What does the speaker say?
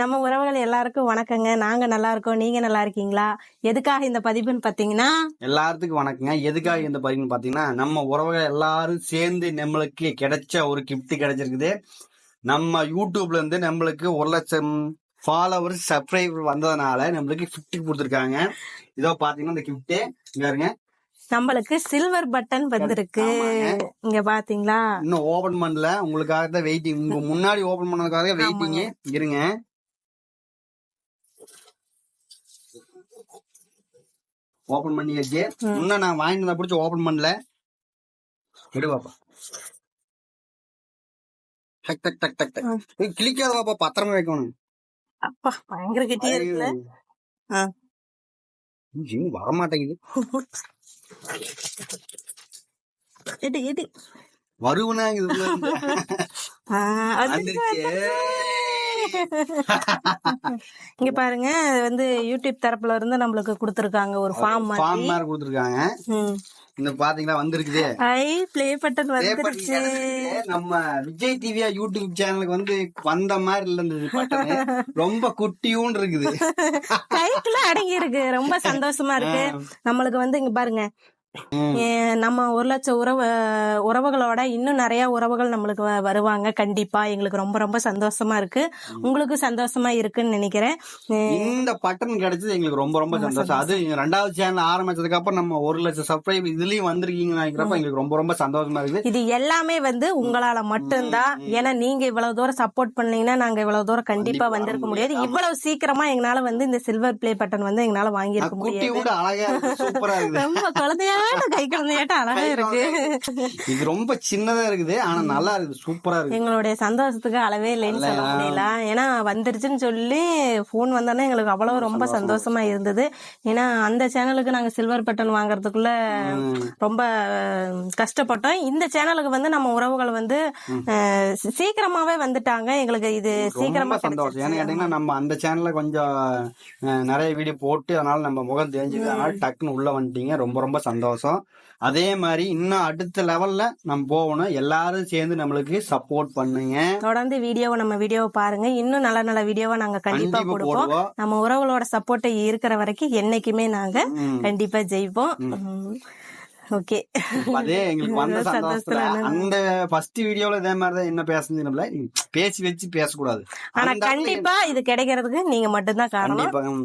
நம்ம உறவுகள் எல்லாருக்கும் வணக்கங்க. நாங்க நல்லா இருக்கோம் நீங்க நல்லா இருக்கீங்களா எதுக்காக இந்த பதிவுன்னு பாத்தீங்கன்னா எல்லாத்துக்கும் வணக்கங்க. எதுக்காக இந்த பதிவுன்னு பாத்தீங்கன்னா நம்ம உறவுகள் எல்லாரும் சேர்ந்து நம்மளுக்கு கிடைச்ச ஒரு gift கிடைச்சிருக்குது. நம்ம யூடியூப்ல இருந்து நம்மளுக்கு ஒரு லட்சம் ஃபாலோவர்ஸ் சப்ஸ்கிரைபர் வந்ததுனால நம்மளுக்கு gift கொடுத்துருக்காங்க. இதோ பாத்தீங்கன்னா இந்த gift இங்க இருங்க நம்மளுக்கு சில்வர் பட்டன் வந்திருக்கு. இங்க பாத்தீங்களா? இன்னும் ஓபன் பண்ணல. உங்களுக்காக தான் வெயிட்டிங் உங்க முன்னாடி ஓபன் பண்ணதுக்காக வெயிட்டிங் இருங்க. ஓபன் பண்ணியாச்சு. இன்னும் நான் வாங்கிட்டு பிடிச்சி ஓபன் பண்ணல. விடு பாப்பா. டக் டக் டக் டக் டக். கிளிக்காத பாப்பா பத்திரமா வைக்கணும். அப்பா பயங்கர கெட்டியா இருக்குல்ல. ஆ. இன்னும் வர மாட்டேங்குது எடு எடு. வருவனா இது இங்க பாருங்க வந்து யூடியூப் தரப்புல இருந்து நம்மளுக்கு கொடுத்திருக்காங்க. ஒரு ஃபார்ம் ஃபார்ம் மாதிரி. மாதிரி கொடுத்துருக்காங்க. இந்த பாத்தீங்களா? வந்திருக்குது. ஐ ப்ளே பட்டன் வந்துருச்சு. நம்ம விஜய் டிவியா யூடியூப் சேனலுக்கு வந்து வந்த மாதிரி இல்ல இந்த பட்டனு ரொம்ப குட்டியும் இருக்குது. கைக்குள்ள அடங்கி இருக்கு ரொம்ப சந்தோஷமா இருக்கு. நம்மளுக்கு வந்து இங்க பாருங்க நம்ம ஒரு லட்சம் உறவு உறவுகளோட இன்னும் நிறைய உறவுகள் நம்மளுக்கு வருவாங்க. கண்டிப்பா எங்களுக்கு ரொம்ப ரொம்ப சந்தோஷமா இருக்கு. உங்களுக்கு சந்தோஷமா இருக்குன்னு நினைக்கிறேன். இந்த பட்டன் கிடைச்சது எங்களுக்கு ரொம்ப ரொம்ப சந்தோஷம். அது ரெண்டாவது சேனல் ஆரம்பிச்சதுக்கு அப்புறம் நம்ம ஒரு லட்சம் சப்ஸ்கிரைப் இதுலயும் வந்திருக்கீங்கன்னு நினைக்கிறப்ப எங்களுக்கு ரொம்ப ரொம்ப சந்தோஷமா இருக்குது. இது எல்லாமே வந்து உங்களால மட்டும்தான். ஏன்னா நீங்க இவ்வளவு தூரம் சப்போர்ட் பண்ணீங்கன்னா நாங்க இவ்வளவு தூரம் கண்டிப்பா வந்திருக்க முடியாது. இவ்வளவு சீக்கிரமா எங்களால வந்து இந்த சில்வர் ப்ளே பட்டன் வந்து எங்களால வாங்கியிருக்க முடியாது. கூட அழகா இருக்கு கை குழந்தையாட்ட அழகா இருக்கு? இது ரொம்ப சின்னதா இருக்குது. ஆனா நல்லா இருக்குது. சூப்பரா இருக்கு எங்களுடைய சந்தோஷத்துக்கு அளவே இல்லைன்னு சொல்ல முடியல ஏன்னா வந்துருச்சுன்னு சொல்லி போன் வந்தோன்னே எங்களுக்கு அவ்வளவு ரொம்ப சந்தோஷமா. இருந்தது. ஏன்னா அந்த சேனலுக்கு நாங்க சில்வர் பட்டன் வாங்குறதுக்குள்ள ரொம்ப கஷ்டப்பட்டோம். இந்த சேனலுக்கு வந்து நம்ம உறவுகள் வந்து சீக்கிரமாவே வந்துட்டாங்க. எங்களுக்கு இது சீக்கிரமா சந்தோஷம். ஏன்னு கேட்டீங்கன்னா நம்ம அந்த சேனல்ல கொஞ்சம் நிறைய வீடியோ போட்டு அதனால நம்ம முகம் தெரிஞ்சது அதனால டக்குன்னு உள்ள வந்துட்டீங்க. ரொம்ப ரொம்ப சந்தோஷம். அதே மாதிரி இன்னும் அடுத்த லெவல்ல நம்ம போகணும். எல்லாரும் சேர்ந்து நம்மளுக்கு சப்போர்ட் பண்ணுங்க. தொடர்ந்து வீடியோவை நம்ம வீடியோவை பாருங்க. இன்னும் நல்ல நல்ல வீடியோவை நாங்க கண்டிப்பா கொடுப்போம் போடுவோம். நம்ம உறவுகளோட சப்போர்ட் இருக்கிற வரைக்கும் என்னைக்குமே நாங்க. கண்டிப்பா ஜெயிப்போம். ஓகே. அதே எங்களுக்கு வந்த சந்தோஷத்துல அந்த ஃபர்ஸ்ட் வீடியோல இதே மாதிரிதான் என்ன பேசுனதுல பேசி வச்சு பேசக்கூடாது. ஆனா கண்டிப்பா இது கிடைக்கிறதுக்கு நீங்க மட்டும்தான் காரணம்.